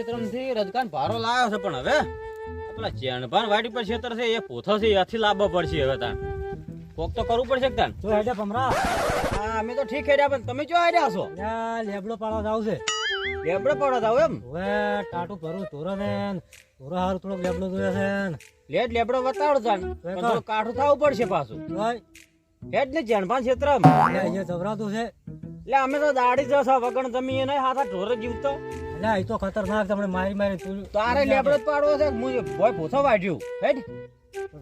ક્ષેત્રમાંથી રજકાન ભારો લાવ્યો છે પણ હવે પેલા ચેણભાન વાડી પર ક્ષેત્ર છે એ પોથો છે એથી લાવવો પડશે હવે તાન કોક તો કરવું પડશે તાન જો હેડે ભમરા. હા અમે તો ઠીક હેડ્યા પણ તમે જો હેડ્યા છો? લેબડો પાડવા જાવ છે. લેબડે પડો જાવ એમ? હવે ટાટું ભરું તોરો ને તોરો હારું થોડોક લેબડો જોઈએ છે લેડ લેબડો બતાવડો તાન પણ થોડું કાઠું થવું પડશે પાછું. હેડ ને ચેણભાન ક્ષેત્ર અહીંયા જવરાતું છે. એટલે અમે તો દાડી જશો વગણ જમીએ નહીં હાથા ઢોર જીવતો. એટલે એ તો ખતરનાક તમને મારી મારી તું તારે લેબડો જ પાડવો છે હું ભોય પોથો વાઢ્યું હેડ.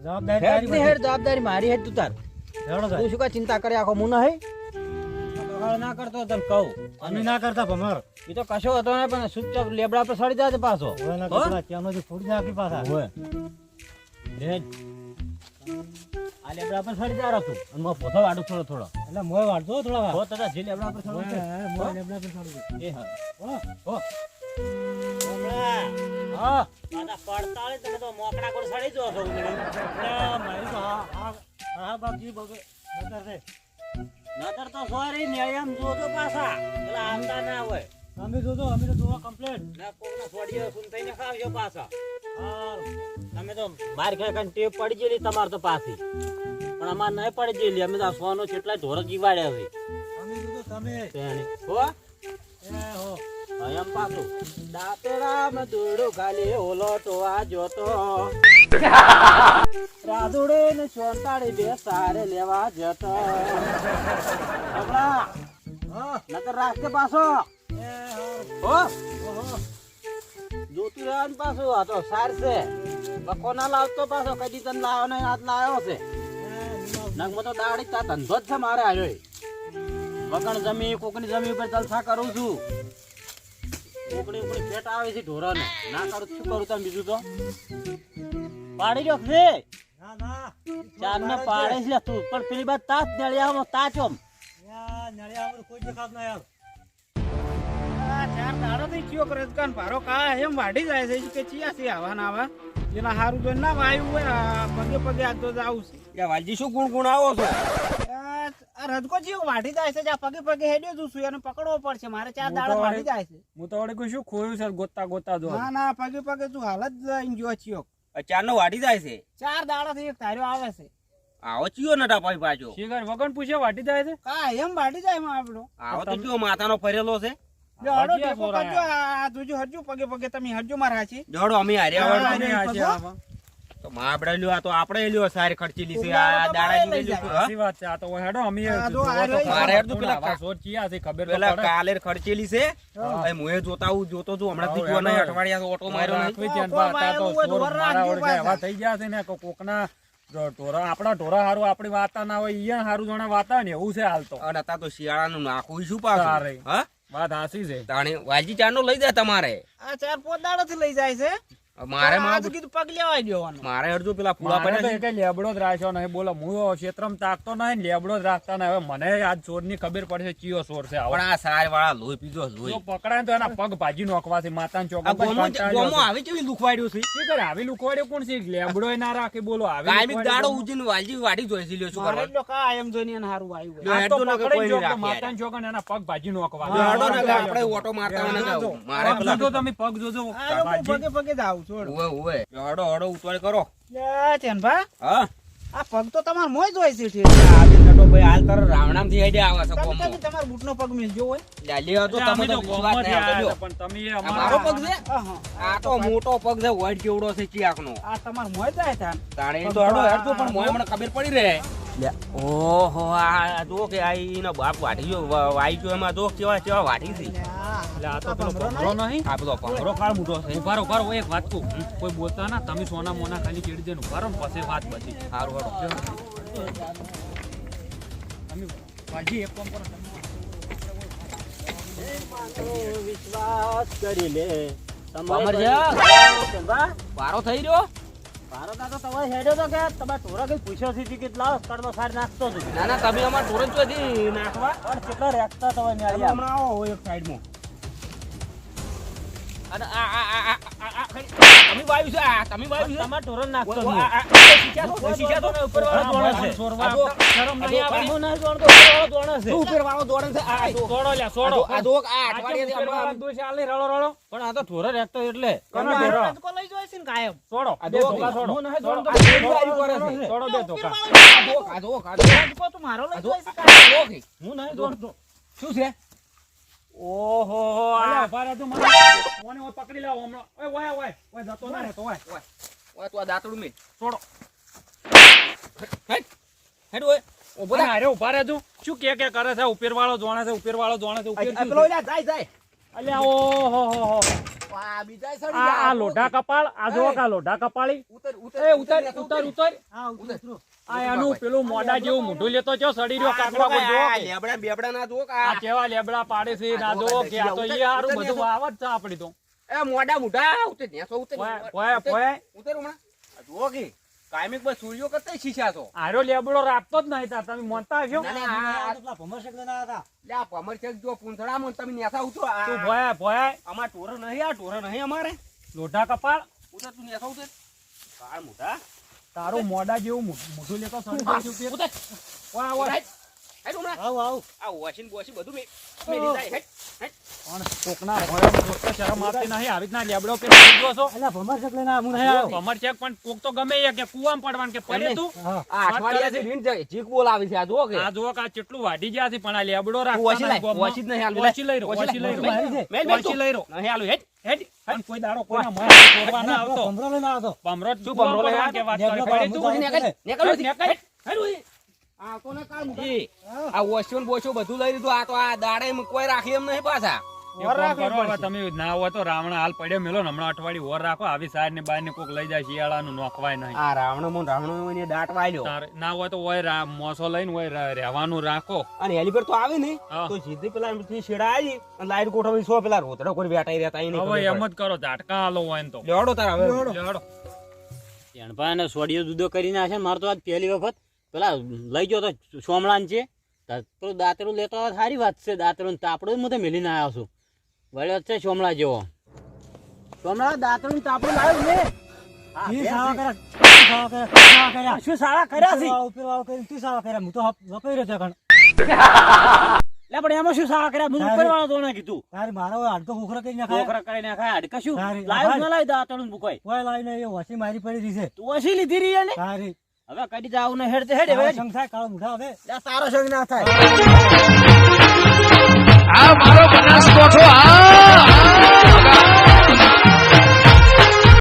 જવાબદારી હેડ ને જવાબદારી મારી હેડ તું તાર. તું. શું કા ચિંતા કરે આખો મું નહીં ના કરતો તને કહું. અમે ના કરતા ભમર. એ તો કશો હતો ને પણ ચૂપચાપ લેબડા પર સડી જાય પાછો. ના ત્યાંનો જે ફૂડ જાય પાછા. હોય. આ લેબડા પર સડી જાય તું. અને મો પોથો વાડું થોડો થોડો. એટલે મોય વાડતો થોડા હો તથા જે લેબડા પર સડું છે. મોય- લેબડા પર એ હા હો. હો? હા. પડતાળે તમે તો મોકડા કોણ સડી જો છો મારી તો હા હા હા બાપજી બગે નજર છે નતર તો સોરી ને જોજો પાછા. પેલા આવતા ના હોય. અમે જોજો અમે તો જોવા કમ્પ્લેટ ના કોકના સોડીઓ સુન થઈને ખાવજો પાછા. હારું. તમે તો માર ઘરે કઈ ટેપ પડી ગયેલી તમાર તો પાછી. પણ અમાર નહીં પડી ગયેલી. અમે તો સોનો કેટલા ઢોર જીવાડ્યા છે અમે જોજો તમે. હો? એ હો. એમ પાછું. દોરડું ખાલી ઓલો તો આ જોતો. રાધુડે ને બે સારે લેવા જતો. હમણાં. નકર પાછો. હો. જોતું રહેવાનું પાછું સાર છે બકો ના લાવતો પાછો, કદી તને લાવ્યો નહીં, આજ લાવ્યો છે. દાડી તા ધંધો જ છે મારે આવ્યો વગણ જમી, કોકની જમી ઉપર જલસા કરું છું. કોકની ઉપરી પેટ આવે છે ઢોરાને. ના કરું શું કરું તમે બીજું તો? પાડી જો છે ના ના. ચાર ને પાડે છે. તું પણ પેલી બાદ તાત નળિયામાં તાચોમ યા નળિયા વગર કોઈ દેખાત ના યાર ચાર દાડો કરે દુકાન ભારો કા એમ વાઢી જાય છે કે ચિયા છે આવા ના આવા. એના હારું જોઈને ના વાયુ હોય આ પગે પગે આજ તો આવું છે. વાલજી શું ગુણ ગુણ આવો છો? રજકો ચિયો વાઢી જાય છે જ્યાં પગે પગે હેડ્યો છું છું એને પકડવો પડશે. મારે ચાર દાડો વાઢી જાય છે. હું તો વળી કોઈ શું ખોયું છે ગોતા ગોતા જો ના ના પગે પગે તું હાલત જઈને જો ચિયો ચાર નો વાડી જાય છે? ચાર દાડા થી એક તાર્યો આવે છે. આવો ચિયો નટા પાઈ પાછો. શિકાર વગણ પૂછે વાટી જાય છે? કા એમ વાટી જાય આવો તો ચિયો માથાનો ફરેલો છે. જોડો ટેકો કરજો આ જોજો હરજો પગે પગે તમે હરજો મારા હાચી જોડો અમે હાર્યા વળો. તો માપડે લ્યો આ તો આપણે લ્યો સારી ખર્ચેલી છે આ દાડા મારે લઈ જોડે જાય. હા? સાચી વાત છે આ તો હેડો અમે આ જો જોવો આ તો રહ્યો. ખરા. મારે હેડો પેલા સોર ચિયા છે ખબર પેલા કાલે ખર્ચેલી છે એ મુએ જોતા આવું જોતો છું હમણાં થી હા, જો નહીં હેડો. અઠવાડિયા ઓટો માર્યો નહીં રાખવી ધ્યાન કોઈ આ તો સોર મારા રાખજો એવા થઈ ગયા છે ને કોકના ઢોરા આપણા ઢોરા હારું આપણી વાતા ના હોય ઈ હારું જણા વાતા ને એવું છે હાલ તો અને અત્યારે તો શિયાળાનું નાખવું શું. પાછું હા વાત હાસી છે તાણે વાલજી ચાર નો લઈ જાય તમારે આ ચાર પાંચ દાડા થી લઈ જાય છે મારે આજ કીધું પગ લેવાય દેવાનું. મારે અડધો પેલા પૂળા પડ્યા એકેય લેબડો જ રાખ્યો નહીં. બોલો હું ક્ષેત્રમાં તાકતો નહીં લેબડો જ રાખતા નહીં. હવે મને આજ ચોરની ખબર પડશે ચિયો ચોર છે આવો. આ સાર વાળા લોહી પીધો લોહી. પકડાય તો એના પગ ભાજી નોખવાથી માતાના ચોક ગોમો ગોમો આવી કેવી લુખવાડ્યું છે? શું કરે? આવી લુકવાડે કોણ છે? લેબડો ના રાખે બોલો આવી કાયમિક દાડો વાડી જોઈ લ્યો શું કરવા? એટલો કા એમ જોઈને એને હારું આવ્યું આ તો ને પકડાઈ જો નહીં તો રાખે. માતાના ચોક એના પગ ભાજી નોખવા ને આપણે ઓટો મારતા ને. મારે પગ પેલા તમે પગ જોજો. પગે પગે જ આવું ઉવે ઉવે. જો હેડો હેડો ઉતવાળ કરો. લે ચેનભા. હા? આ પગ તો તમાર મોય જ હોય છે. ઠેર. નટો ભાઈ હાલ તારો રાવણામથી હેડે આવા છે તમે કોમો બૂટનો પગ મિલજો હોય. લ્યો તો તમે તો તો વિશ્વાસ ગોમમાંથી નહીં આયા આવતો પણ તમે એ આ અમારા- મારો પગ છે? હા, હા. આ તો મોટો પગ છે વાઈટ કેવડો છે ચિયાકનો આ તમાર મોય જાય તાન તાણે તો હેડો હેડતો પણ મોય મને ખબર પડી રહે. ઓહો આ જો કે આ ઈનો બાપ વાટી ગયો વાઈ ગયો એમાં જો કેવા કેવા વાટી છે. તમે સોના મોના ખાલી ચીડી દે ઊભા ને પછી વાત બધી. સારું હેડો તમે ભાજી એક કામ કરો વિશ્વાસ કરી લે વારો થઈ રહ્યો? ભારત આ તો હેડ્યો તો કે તમે ઢોરા કઈ પૂછ્યો છે કે લાવ સાર નાખતો હતો ના ના તમે અમાર ટોરન ચોથી નાખવા. પણ કેટલા રેખતા તમે તમે ન્યારી હમણાં આવો એક સાઈડમાં અને આ આ આ તમે વાયુ છે આ તમે વાયુ છે તમારે ઢોરણ નાખતો આ, શીખ્યા તો. ઉપરવાળો આ, દોડે છે. શરમ નહીં આવે. હું નહીં દોડતો, ઉપરવાળો દોડે છે. શું ઉપરવાળો દોડે છે? આ, આ જો. સોડો આ જો, આ કેમ ઉપરવાળા આમાં- દોષે આલે રળો રળો પણ આ તો ઢોરો રહેતો એટલે કોનો ઢેરો? રજકો લઈ જાય છે ને કાયમ સોડો આ ધોકા સોડો હું ના જો, વાયુ કરે છે. સોડો બે ધોકા આ જો, આ જો, આ. રજકો તું મારો લઈ જાય છે કાયમ. આ જો કે. હું નહીં દોડતો શું છે ઓહો અલ્યા ઊભા મને ઓય પકડી લાવો હમણો ઓય ઓય ઓય ઓય જતો ના રહેતો ઓય ઓય, તું આ દાંતરડું મેલ. સોડો હેડ. હેડ ઓય. ઊભો થા. અરે તું શું કે કે કરે છે જોણે છે ઉપરવાળો જોણે છે ઉપેર શું પેલો છે? લ્યા, જાય, જાય. અલ્યા ઓહો હો હો આ બીજાય સડી આ આ લોઢા કપાળ આ જો લોઢા કપાળી? ઉતર, ઉતર, એ ઉતર ઉતર ઉતર હા, ઉતરો, ઉતરો. આ એનું પેલું મોઢા જેવું મોઢું લેતો છો સડી રહ્યો આ કાકડા પર જો લેબડા બેબડા ના જો આ. આ કેવા લેબડા પાડે છે ના જો કે આ તો ઈ હારું બધું આવત છે આપડી તો. એ મોઢા મોઢા ઉતર નેસો ઉતર. ઓય ઓય ઉતર. હમણા. જુઓ કે? કાયમિક બસ સૂર્યો કરતા શીશા છો. આરો લેબડો રાખતો જ નહીં તાર. તમે મોનતા હશો ના, ના, આ આ- તો ભમર શેક લઈને આવ્યા હતા. લે આ ભમર જો જો પૂંછડામાં તમે નેસા ઉતરો આ- તું ભોયા ભોય. અમાર ટોરો નહીં આ ટોરો નહીં અમારે. લોઢા કપાળ. ઉતર તું નેસા ઉતર. કાળ મોઢા. તારું મોઢા જેવું મો- મોઢું લેતો ઉપર. ઉતર ઓય ઓય હેડ. હમણાં. આવું, આવું. આ વોશિંગ બોશિંગ બધું મે- મેલી જાય. હેડ. હેડ. પણ કોકના ભોયમાં જોતા શરમ આવતી નહીં આવી રીતના લેબડો કે કરી છો અલ્યા, ભમર શેક લઈને આવ્યા, નહીં આવ્યો. કમર ચેક પણ કોક તો ગમે કે કુવામાં પડવાનું કે પડે તું હા. આ અઠવાડિયાથી રીંઢ જાય. ચીક બોલ આવી છે આ જુઓ કે આ જો કે આ કેટલું વાઢી ગયા છે પણ આ લેબડો નહીં લાય. ઓછી લઈ રહ્યો, ઓછી ઓછી લઈ. મેલ, મેલ. નહીં હેડ. હેડ. કોઈ દાડો કોઈના મોંએ છોડવા ના આવતો ભમરો લઈને આવ્યો ભમરો શું ભમરો લઈ કે વાત લેબડો તું? નીકળ, નીકળ, હેડ, આ તો ને કાળ મોઢા. આ વોશિયો બોશિયો બધું લઈ લીધું. આ તો આ દાડે કોઈ રાખી એમ નહીં પાછા. એ કામ કરો હવે તમે ના હોય તો રાવણ હાલ પડ્યો મેલો હમણાં અઠવાડિયું ઓર રાખો. આવી સાઈડ ને બાર ને કોક લઈ જાય શિયાળાનું નોખવાય નહીં. આ રાવણ મોન રાવણ ને હોય તો ઓય મોસો લઈને ઓય રહેવાનું રાખો. અને હેલીપેડ તો આવે ને તો સીધી પેલા શેડા આવી અને લાઈટ ગોઠવી સો પેલા રોતડા કોઈ બેટાઈ રહેતા અહીં હવે એમ જ કરો ઝાટકા હાલો હોય તો. લેડો તારા હવે. લેવડો. સોડિયો જુદો કરી નાખે ને મારે તો આજ પહેલી વખત પેલા લઈ ગયો તો સોમલાન છે પેલું દાંતરું લેતો આવે સારી વાત છે દાંતરું તાપડું હું તો મેલીને આવ્યો છું વળ્યો છે સોમલા જેવો સોમલા દાંતરું તાપડું લાવ્યું ને. શું સારા કર્યા છે તું કર્યા. હું તો રહ્યો કણ. લે પણ એમાં શું સારા કર્યા મેં તારી- ઉપર વાળો કીધું તારી મારો ઓય હાડકો ખોખરા કરી નાખાય. ખાય હાડકા શું લાવ્યું ના ઓય લાવીને એ વાસી મારી પડી રહી છે. તું વસી લીધી રહી ને તારી. હવે કદી જાવ ને હેડ હેડ હવે સંગ થાય, કાળો મૂઢા હવે. સારો સંગ ના થાય આ મારો બનાસકોઠો આ